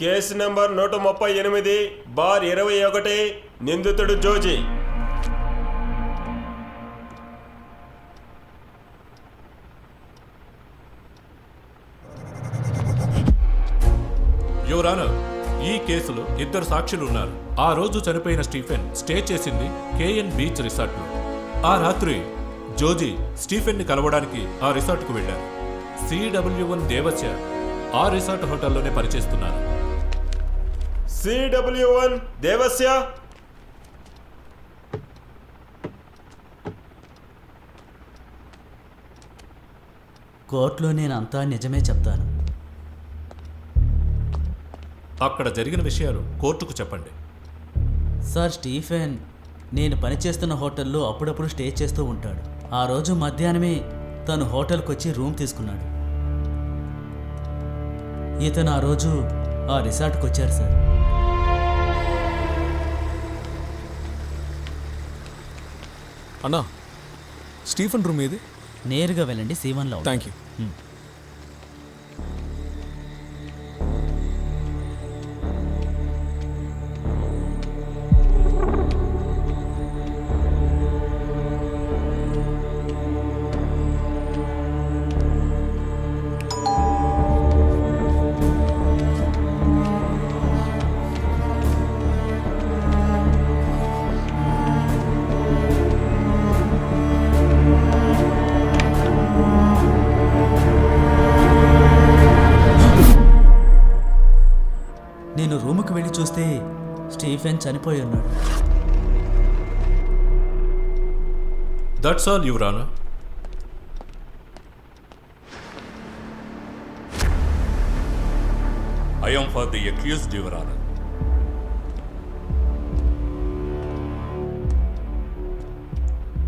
Case number నూట ముప్పై ఎనిమిది బార్ ఇరవై ఒకటి నిందితుడు జోజీ. యువరానర్ ఈ కేసులో ఇద్దరు సాక్షులు ఉన్నారు ఆ రోజు చనిపోయిన స్టీఫెన్ స్టే చేసింది కేఎన్ బీచ్ రిసార్ట్లో. ఆ రాత్రి జోజీ స్టీఫెన్ని కలవడానికి ఆ రిసార్ట్కు వెళ్ళారు. సిడబ్ల్యూ వన్ దేవస్య ఆ రిసార్ట్ హోటల్లోనే పనిచేస్తున్నారు. సిడబ్ల్యూ వన్ దేవస్య. కోర్టులో నేను అంతా నిజమే చెప్తాను. అక్కడ జరిగిన విషయాలు కోర్టుకు చెప్పండి. సార్ స్టీఫెన్ నేను పనిచేస్తున్న హోటల్లో అప్పుడప్పుడు స్టే చేస్తూ ఉంటాడు. ఆ రోజు మధ్యాహ్నమే తను హోటల్కి వచ్చి రూమ్ తీసుకున్నాడు. ఇతను ఆ రోజు ఆ రిసార్ట్కి వచ్చారు సార్. అన్నా స్టీఫెన్ రూమ్ ఏది నేరుగా వెళ్ళండి సీవన్లో. థ్యాంక్ యూ చనిపోయి ఉన్నాడు. దట్స్ ఆల్ యువరానా I am for the accused, Your Honor.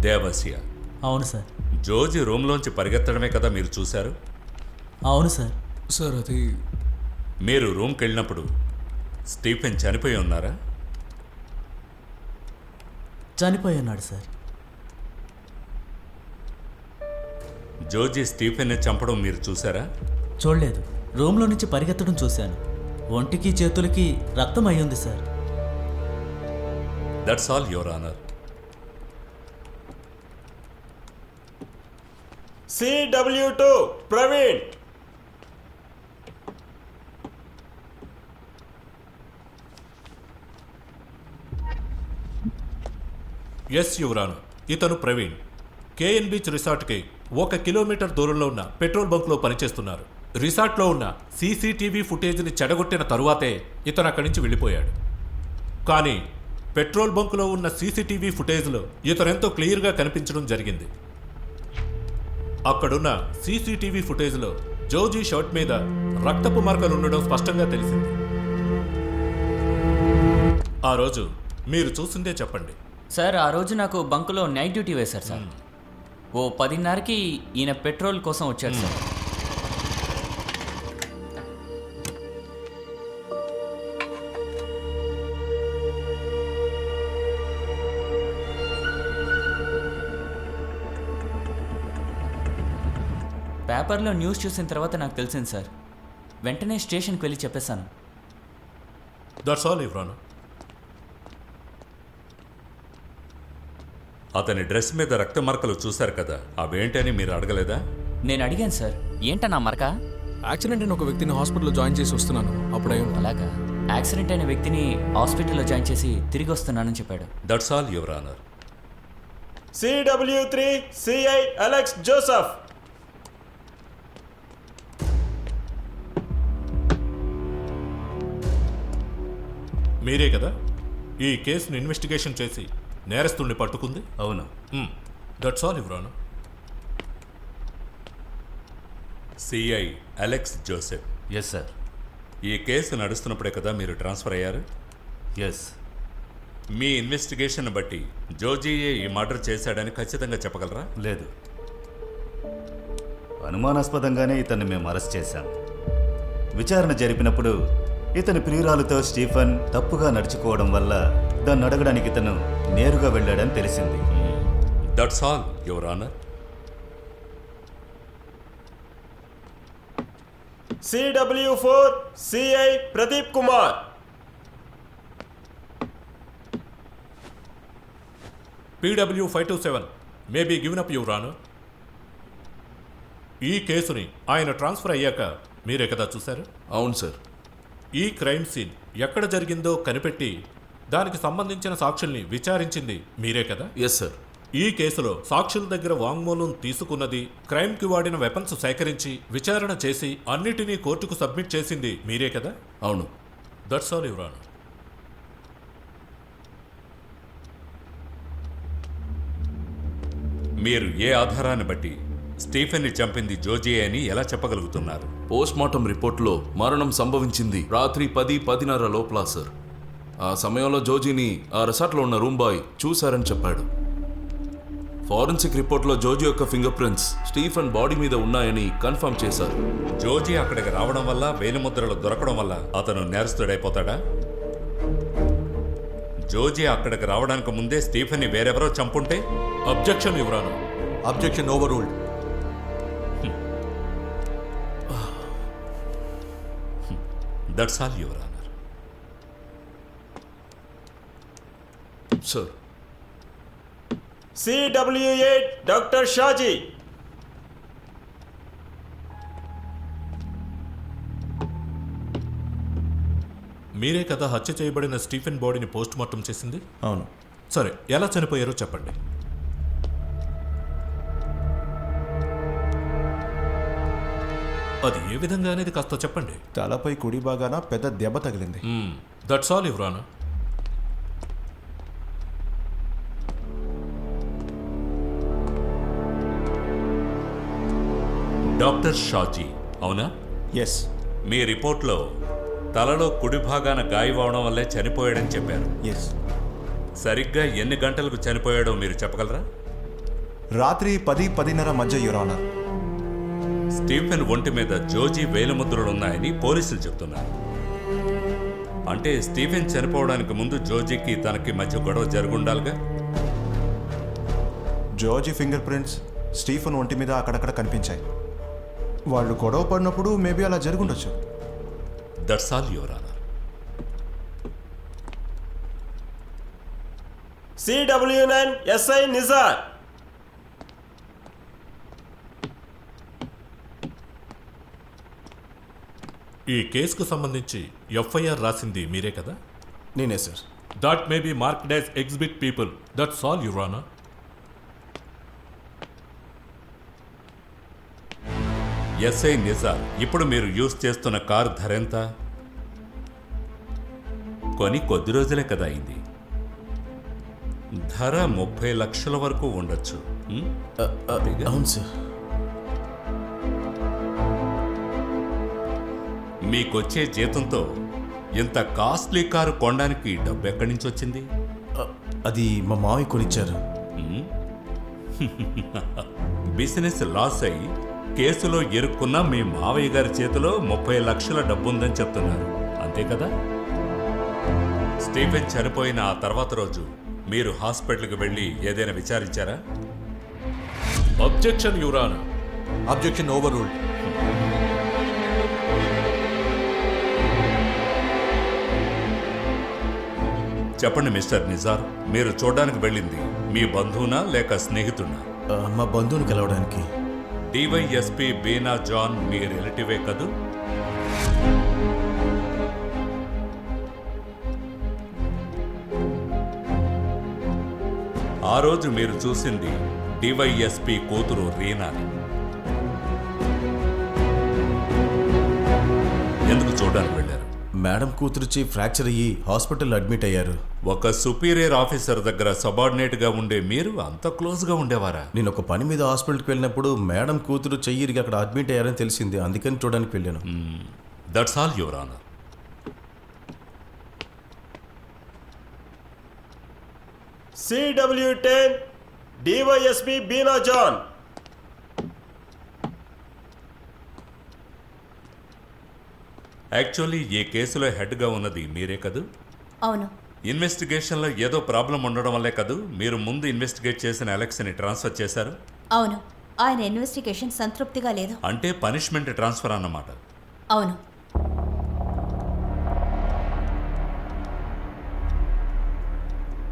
దేవస్య. అవును సార్. జోజి రూమ్లోంచి పరిగెత్తడమే కదా మీరు చూశారు? అవును సార్. సార్ అది మీరు రూమ్కి వెళ్ళినప్పుడు స్టీఫెన్ చనిపోయి ఉన్నారా? చనిపోయి ఉన్నాడు సార్. జోజి స్టీఫెన్ని చంపడం మీరు చూసారా? చూడలేదు. రూమ్లో నుంచి పరిగెత్తడం చూశాను. ఒంటికి చేతులకి రక్తం అయ్యింది sir. That's all your honour CW two Praveen yes your honour. ఇతను ప్రవీణ్. కేఎన్ బీచ్ రిసార్ట్కి ఒక కిలోమీటర్ దూరంలో ఉన్న పెట్రోల్ బంక్లో పనిచేస్తున్నారు. రిసార్ట్లో ఉన్న సీసీటీవీ ఫుటేజ్ని చెడగొట్టిన తరువాతే ఇతను అక్కడి నుంచి వెళ్ళిపోయాడు. కానీ పెట్రోల్ బంకులో ఉన్న సీసీటీవీ ఫుటేజ్లో ఇతనెంతో క్లియర్గా కనిపించడం జరిగింది. అక్కడున్న సీసీటీవీ ఫుటేజ్లో జోజీ షర్ట్ మీద రక్తపు మార్కలు ఉండడం స్పష్టంగా తెలిసింది. ఆ రోజు మీరు చూసిందే చెప్పండి. సార్ ఆ రోజు నాకు బంకులో నైట్ డ్యూటీ వేశారు సార్. ఓ పదిన్నరకి ఈయన పెట్రోల్ కోసం వచ్చాడు సార్. పేపర్లో న్యూస్ చూసిన తర్వాత నాకు తెలిసింది సార్. వెంటనే స్టేషన్కి వెళ్ళి చెప్పేశాను. దట్స్ ఆల్ యువరాను అతని డ్రెస్ మీద రక్త మరకలు చూశారు కదా అవేంటని మీరు అడగలేదా? నేను అడిగాను సార్. ఏంటన్నా మరక? యాక్సిడెంట్ అయిన ఒక వ్యక్తిని హాస్పిటల్లో జాయిన్ చేసి వస్తున్నాను. అప్పుడే అలాగా? యాక్సిడెంట్ అయిన వ్యక్తిని హాస్పిటల్లో జాయిన్ చేసి తిరిగి వస్తున్నానని చెప్పాడు. That's all your honour CW three CI Alex Joseph మీరే కదా ఈ కేసును ఇన్వెస్టిగేషన్ చేసి నేరస్తుడిని పట్టుకుంది? అవును. That's all your honour CI Alex Joseph yes sir ఈ కేసు నడుస్తున్నప్పుడే కదా మీరు ట్రాన్స్ఫర్ అయ్యారు? ఎస్ మీ ఇన్వెస్టిగేషన్ బట్టి జోజీయే ఈ మర్డర్ చేశాడని ఖచ్చితంగా చెప్పగలరా? లేదు. అనుమానాస్పదంగానే ఇతన్ని మేము అరెస్ట్ చేశాం. విచారణ జరిపినప్పుడు ఇతని ప్రియురాలతో స్టీఫన్ తప్పుగా నడుచుకోవడం వల్ల దాన్ని అడగడానికి ఇతను నేరుగా వెళ్ళాడని తెలిసింది. That's all your honour CW four CI Pradeep Kumar PW five to seven may be given up your honour ఈ కేసుని ఆయన ట్రాన్స్ఫర్ అయ్యాక మీరే కదా చూశారు? అవును సార్ ఈ క్రైమ్ సీన్ ఎక్కడ జరిగిందో కనిపెట్టి దానికి సంబంధించిన సాక్షుల్ని విచారించింది మీరే కదా? ఎస్ సార్ ఈ కేసులో సాక్షుల దగ్గర వాంగ్మూలం తీసుకున్నది క్రైమ్కి వాడిన వెపన్స్ సేకరించి విచారణ చేసి అన్నిటినీ కోర్టుకు సబ్మిట్ చేసింది మీరే కదా? అవును. దట్స్ ఆల్ యువర్ ఆనర్ మీరు ఏ ఆధారాన్ని బట్టి స్టీఫెన్ని చంపింది జోజీ అని ఎలా చెప్పగలుగుతున్నారు? పోస్ట్ మార్టం రిపోర్ట్లో మరణం సంభవించింది రాత్రి పది పదిన్నర లోపల సార్. ఆ సమయంలో జోజీని ఆ రిసార్ట్లో ఉన్న రూమ్ బాయ్ చూశారని చెప్పాడు. ఫారెన్సిక్ రిపోర్ట్లో జోజీ యొక్క ఫింగర్ ప్రింట్స్ స్టీఫెన్ బాడీ మీద ఉన్నాయని కన్ఫర్మ్ చేశారు. జోజీ అక్కడికి రావడం వల్ల వేలిముద్రలు దొరకడం వల్ల అతను నేరస్తుడైపోతాడా? జోజీ అక్కడికి రావడానికి ముందే స్టీఫెన్ని వేరెవరో చంపుంటే? Objection honour objection overruled that's all your honour. Sir CW eight doctor Shaji మీరే కదా హత్య చేయబడిన స్టీఫెన్ బాడీని పోస్ట్ మార్టం చేసింది? అవును. సరే ఎలా చనిపోయారో చెప్పండి. అది ఏ విధంగా అనేది కాస్త చెప్పండి. తలపై కుడి భాగాన పెద్ద దెబ్బ తగిలింది. That's all your honour doctor Shaji అవునా? ఎస్ మీ రిపోర్ట్లో తలలో కుడి భాగాన గాయమవడం వల్లే చనిపోయాడని చెప్పారు. ఎస్ సరిగ్గా ఎన్ని గంటలకు చనిపోయాడో మీరు చెప్పగలరా? రాత్రి పది పదిన్నర మధ్య యురానర్ స్టీఫెన్ ఒంటి మీద జోజీ వేలిముద్రలున్నాయని పోలీసులు చెప్తున్నారు. అంటే స్టీఫెన్ చనిపోవడానికి ముందు జోజీకి తనకి మధ్య గొడవ జరుగుండాలిగా? జార్జి ఫింగర్ ప్రింట్స్ స్టీఫెన్ ఒంటి మీద అక్కడక్కడ కనిపించాయి. వాళ్ళు గొడవ పడినప్పుడు మేబీ అలా జరుగుండొచ్చు. That's all your honour CW nine SI Nizar ఈ కేసుకు సంబంధించి ఎఫ్ఐఆర్ రాసింది మీరే కదా? నేనే sir. That may be marked as exhibit people that's all your honour SI Nizar ఇప్పుడు మీరు యూజ్ చేస్తున్న కార్ ధర ఎంత? కొని కొద్ది రోజులే కదా అయింది. ధర ముప్పై లక్షల వరకు ఉండొచ్చు? అవును సార్. మీకొచ్చే జీతంతో ఇంత కాస్ట్లీ కారు కొనడానికి డబ్బు ఎక్కడి నుంచి వచ్చింది? అది మా మావి కొనిచ్చారు. బిజినెస్ లాస్ అయి కేసులో ఇరుక్కున్న మీ మావయ్య గారి చేతిలో ముప్పై లక్షల డబ్బుందని చెప్తున్నారు. అంతే కదా? స్టీఫెన్ చనిపోయిన ఆ తర్వాత రోజు మీరు హాస్పిటల్కి వెళ్ళి ఏదైనా విచారించారా? Objection your honour objection overruled చెప్పండి మిస్టర్ నిజార్ మీరు చూడడానికి వెళ్ళింది మీ బంధువునా లేక స్నేహితున్నా మా బంధువుని కలవడానికి. డివైఎస్పి బీనా జాన్ మీ రిలేటివే కదూ? ఆ రోజు మీరు చూసింది డివైఎస్పి కూతురు రీనాని ఎందుకు వెళ్ళారు మేడం కూతురుచి ఫ్రాక్చర్ అయ్యి హాస్పిటల్ అడ్మిట్ అయ్యారు. ఒక సుపీరియర్ ఆఫీసర్ దగ్గర సబార్డినేట్గా ఉండే మీరు అంత క్లోజ్గా ఉండేవారా? నేను ఒక పని మీద హాస్పిటల్కి వెళ్ళినప్పుడు మేడం కూతురు చెయ్యిరిగి అక్కడ అడ్మిట్ అయ్యారని తెలిసింది. అందుకని చూడడానికి వెళ్ళాను. That's all your honour CW ten DYSP Beena John actually ఈ కేసులో హెడ్గా ఉన్నది మీరే కదూ? అవును. ఇన్వెస్టిగేషన్లో ఏదో ప్రాబ్లం ఉండడం వల్లే కదూ? మీరు ముందు ఇన్వెస్టిగేట్ చేసిన అలెక్స్ని ట్రాన్స్ఫర్ చేశారు? అవును. ఆయన ఇన్వెస్టిగేషన్ సంతృప్తిగా లేదు. అంటే పనిష్మెంట్ ట్రాన్స్ఫర్ అన్నమాట. అవును.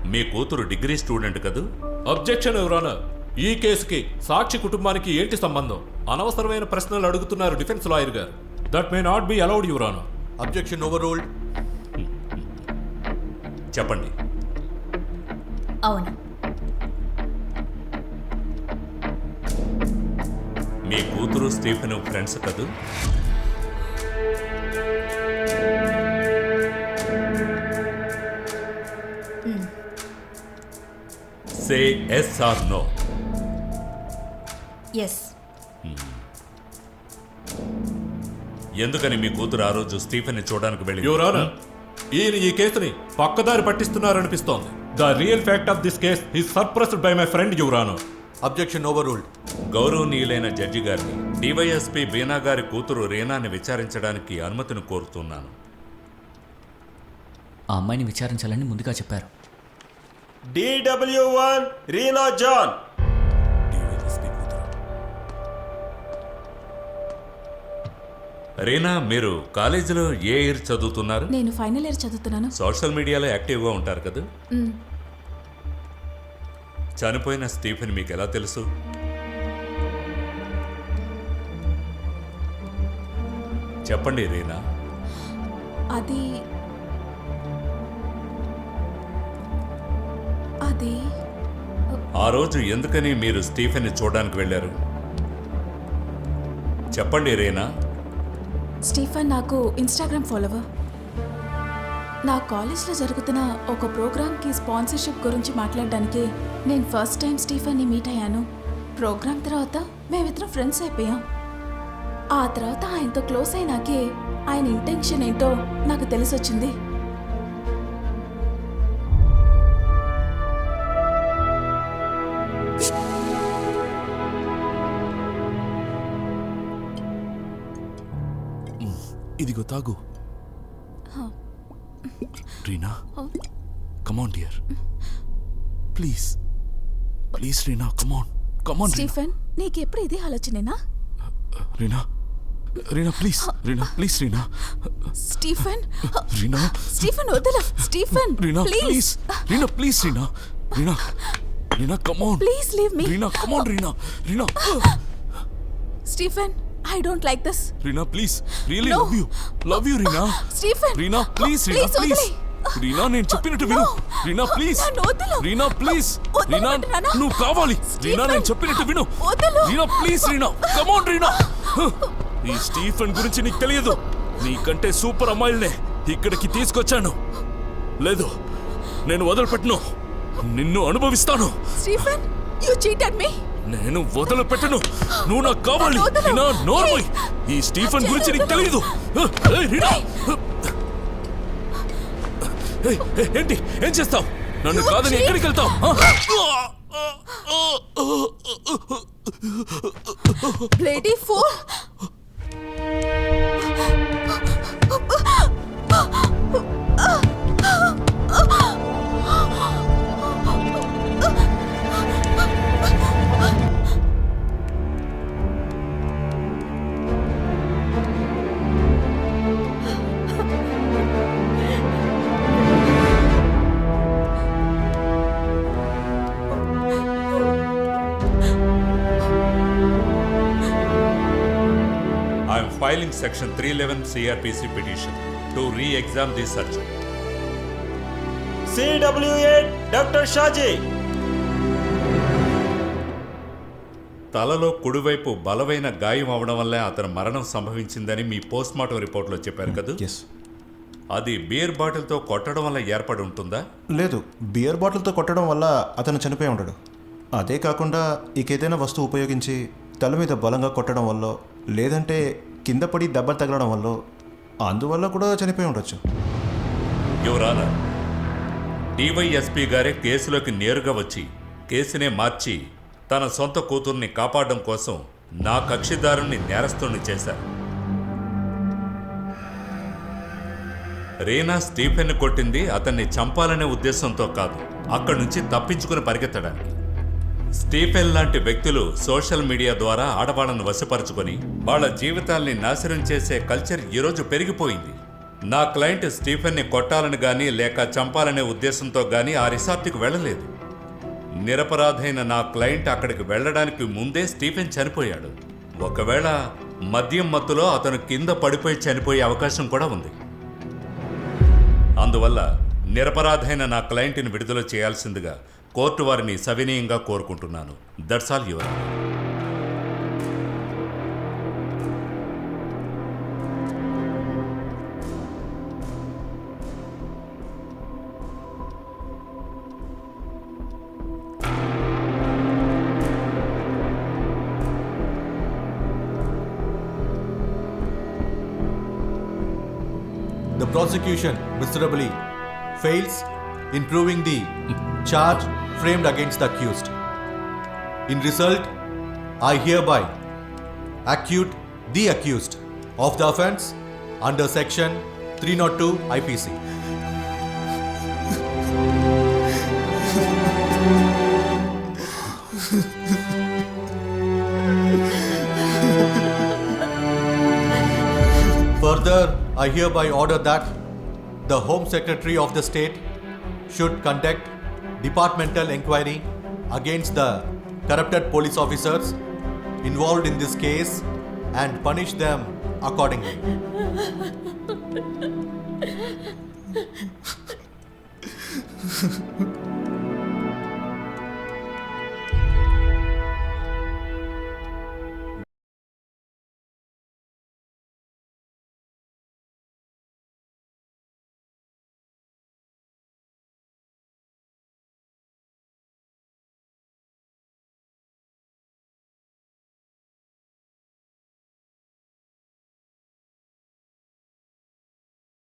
మీ కూతురు డిగ్రీ స్టూడెంట్ కదూ? అబ్జెక్షన్ ఎవరానా ఈ కేసుకి సాక్షి కుటుంబానికి ఏంటి సంబంధం? అనవసరమైన ప్రశ్నలు అడుగుతున్నారు డిఫెన్స్ లాయర్ గారు. That may not be allowed your honour objection overruled చెప్పండి. అవును. మీ కూతురు స్టీఫెన్ ఫ్రెండ్స్ కదూ? Say yes or no yes ఎందుకని మీ కూతురు ఆ రోజు స్టీఫెన్ చూడడానికి వెళ్ళి యువరానా ఈయన ఈ కేసుని పక్కదారి పట్టిస్తున్నారనిపిస్తోంది. The real fact of this case is suppressed by my friend your honour objection overruled గౌరవనీయులైన జడ్జి గారిని డివైఎస్పి బీనా గారి కూతురు రీనాని విచారించడానికి అనుమతిని కోరుతున్నాను. ఆ అమ్మాయిని విచారించాలని ముందుగా చెప్పారు. DW one Reena John Reena మీరు కాలేజీలో ఏ ఇయర్ చదువుతున్నారు? నేను ఫైనల్ ఇయర్ చదువుతున్నాను. సోషల్ మీడియాలో యాక్టివ్గా ఉంటారు కదా? మ్, చనిపోయిన స్టీఫెన్ మీకు ఎలా తెలుసు? చెప్పండి రీనా. అది అది ఆ రోజు ఎందుకని మీరు స్టీఫెన్ చూడడానికి వెళ్ళారు? చెప్పండి రీనా. స్టీఫన్ నాకు ఇన్స్టాగ్రామ్ ఫాలోవర్ నా కాలేజ్లో జరుగుతున్న ఒక ప్రోగ్రామ్కి స్పాన్సర్షిప్ గురించి మాట్లాడడానికి నేను ఫస్ట్ టైం స్టీఫన్ని మీట్ అయ్యాను. ప్రోగ్రామ్ తర్వాత మేమిద్దరం ఫ్రెండ్స్ అయిపోయాం. ఆ తర్వాత ఆయనతో క్లోజ్ అయినాకే ఆయన ఇంటెన్షన్ ఏంటో నాకు తెలిసొచ్చింది. ఇదిగో తాగు. Reena? Come on dear please please Reena come on come on Stephen నీకెప్పుడు ఇదే ఆలోచనేనా? Reena? Reena please Reena please Reena. Stephen Reena? Stephen వదల Stephen Reena please please Reena please Reena. Reena. Reena come on please leave me Reena come on Reena. Reena. Stephen I don't like this Reena please really No. Love you love you Reena Stephen Reena please Reena please. Reena నేను చెప్పినట్టు విను. Reena please. Reena please Reena? నువ్వు కావాలి రీనా నేను. చెప్పినట్టు విను. Reena please Reena come on Reena. ఈ Stephen గురించి నీకు తెలియదు నీకంటే సూపర్ అమ్మాయిల్నే ఇక్కడికి తీసుకొచ్చాను లేదు నేను వదిలిపెట్టను నిన్ను అనుభవిస్తాను స్టీఫన్ యు చీటెడ్ మీ నేను వదిలిపెట్టను. నువ్వు నాకు కావాలి. నన్ను వదలు. రీనా నోర్మై. ఈ స్టీఫెన్ గురించి నీకు తెలియదు ఏంటి? ఏం చేస్తావు? నన్ను కాదని. ఎక్కడికి వెళ్తావు? Bloody fool I'm filing section three eleven CrPC petition to re exam the search CW eight doctor Shaji తలలో కుడివైపు బలమైన గాయం అవడం వల్లే అతని మరణం సంభవించిందని మీ పోస్ట్ మార్టం రిపోర్ట్లో చెప్పారు కదా? ఎస్ అది బియర్ బాటిల్తో కొట్టడం వల్ల ఏర్పడి ఉంటుందా? లేదు బియర్ బాటిల్తో కొట్టడం వల్ల అతను చనిపోయి ఉంటాడు అదే కాకుండా ఇకేదైనా వస్తువు ఉపయోగించి తల మీద బలంగా కొట్టడం వల్ల లేదంటే కింద పడి దెబ్బలు తగలడం వల్ల అందువల్ల కూడా చనిపోయి ఉండొచ్చు. యువరానా డివైఎస్పీ గారే కేసులోకి నేరుగా వచ్చి కేసునే మార్చి తన సొంత కూతుర్ని కాపాడడం కోసం నా కక్షిదారుణ్ణి నేరస్తుని చేశారు. రీనా స్టీఫెన్ కొట్టింది అతన్ని చంపాలనే ఉద్దేశంతో కాదు అక్కడి నుంచి తప్పించుకుని పరిగెత్తడానికి. స్టీఫెన్ లాంటి వ్యక్తులు సోషల్ మీడియా ద్వారా ఆడవాళ్ళను వశపరుచుకొని వాళ్ళ జీవితాల్ని నాశనం చేసే కల్చర్ ఈరోజు పెరిగిపోయింది. నా క్లయింట్ స్టీఫెన్ని కొట్టాలని కానీ లేక చంపాలనే ఉద్దేశంతో కానీ ఆ రిసార్ట్కి వెళ్ళలేదు. నిరపరాధైన నా క్లయింట్ అక్కడికి వెళ్ళడానికి ముందే స్టీఫెన్ చనిపోయాడు. ఒకవేళ మద్యం మత్తులో అతను కింద పడిపోయి చనిపోయే అవకాశం కూడా ఉంది. అందువల్ల నిరపరాధైన నా క్లయింట్ని విడుదల చేయాల్సిందిగా కోర్టు వారిని సవినయంగా కోరుకుంటున్నాను that's all your The prosecution miserably fails in proving the charge framed against the accused. In result, I hereby acquit the accused of the offence under section 302 IPC. Further, I hereby order that the Home Secretary of the state should conduct departmental inquiry against the corrupted police officers involved in this case and punish them accordingly.